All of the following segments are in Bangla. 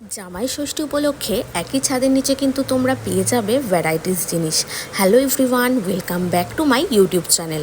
জামাই ষষ্ঠী উপলক্ষে একই ছাদের নিচে কিন্তু তোমরা পেয়ে যাবে ভ্যারাইটিস জিনিস। Hello everyone welcome back to my YouTube channel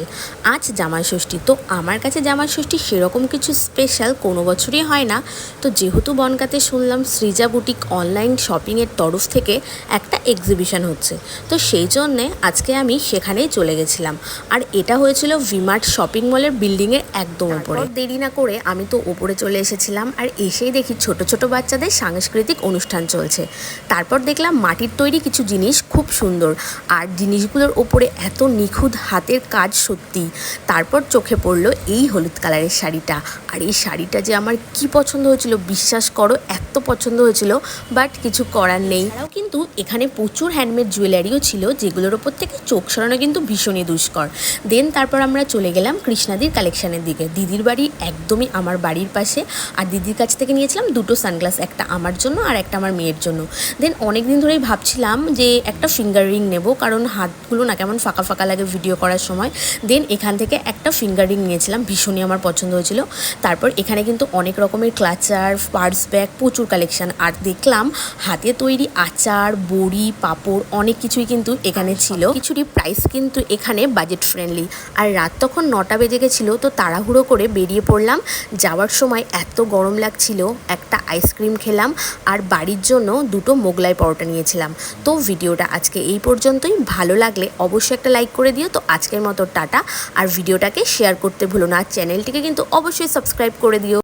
আজ জামাই ষষ্ঠী, তো আমার কাছে জামাই ষষ্ঠী সেরকম কিছু স্পেশাল কোনো বছরই হয় না। তো যেহেতু বনগাতে শুনলাম সৃজা বুটিক অনলাইন শপিংয়ের তরফ থেকে একটা এক্সিবিশন হচ্ছে। তো সেই জন্যে আজকে আমি সেখানেই চলে গেছিলাম। আর এটা হয়েছিল ভিমার্ট শপিং মলের বিল্ডিংয়ের একদম উপরে। দেরি না করে আমি তো ওপরে চলে এসেছিলাম। আর এসেই দেখি ছোট ছোট বাচ্চাদের সাংস্কৃতিক অনুষ্ঠান চলছে। তারপর দেখলাম মাটির তৈরি কিছু জিনিস খুব সুন্দর। আর জিনিসগুলোর ওপরে এত নিখুঁত হাতের কাজ সত্যি। তারপর চোখে পড়ল এই হলুদ কালারের শাড়িটা। আর এই শাড়িটা যে আমার কি পছন্দ হয়েছিল বিশ্বাস করো, এত পছন্দ হয়েছিল, বাট কিছু করার নেই। এছাড়াও কিন্তু এখানে প্রচুর হ্যান্ডমেড জুয়েলারিও ছিল, যেগুলোর ওপর থেকে চোখ সরানো কিন্তু ভীষণই দুষ্কর। দেন তারপর আমরা চলে গেলাম কৃষ্ণাদির কালেকশানের দিকে। দিদির বাড়ি একদমই আমার বাড়ির পাশে। আর দিদির কাছ থেকে নিয়েছিলাম দুটো সানগ্লাস একটা আমার জন্য আর একটা আমার মেয়ের জন্য। দেন অনেক দিন ধরেই ভাবছিলাম যে একটা ফিঙ্গার রিং নেব কারণ হাতগুলো না কেমন ফাঁকা ফাঁকা লাগে ভিডিও করার সময়। দেন এখান থেকে একটা ফিঙ্গার রিং নিয়েছিলাম ভীষণই আমার পছন্দ হয়েছিল। তারপর এখানে কিন্তু অনেক রকমের ক্লাচার পার্স ব্যাগ প্রচুর কালেকশন আর দেখলাম হাতে তৈরি আচার বড়ি পাঁপড় অনেক কিছুই কিন্তু এখানে ছিল। কিছুরই প্রাইস কিন্তু এখানে বাজেট ফ্রেন্ডলি আর রাত তখন নটা বেজে গেছিল তো তাড়াহুড়ো করে বেরিয়ে পড়লাম। যাওয়ার সময় এত গরম লাগছিল একটা আইসক্রিম খেলাম। আর বাড়ির জন্য দুটো মোগলাই পরোটা নিয়েছিলাম। তো ভিডিওটা আজকে এই পর্যন্তই। ভালো লাগলে অবশ্যই একটা লাইক করে দিও। তো আজকের মতো টাটা। আর ভিডিওটাকে শেয়ার করতে ভুলো না। আর চ্যানেলটিকে কিন্তু অবশ্যই সাবস্ক্রাইব করে দিও।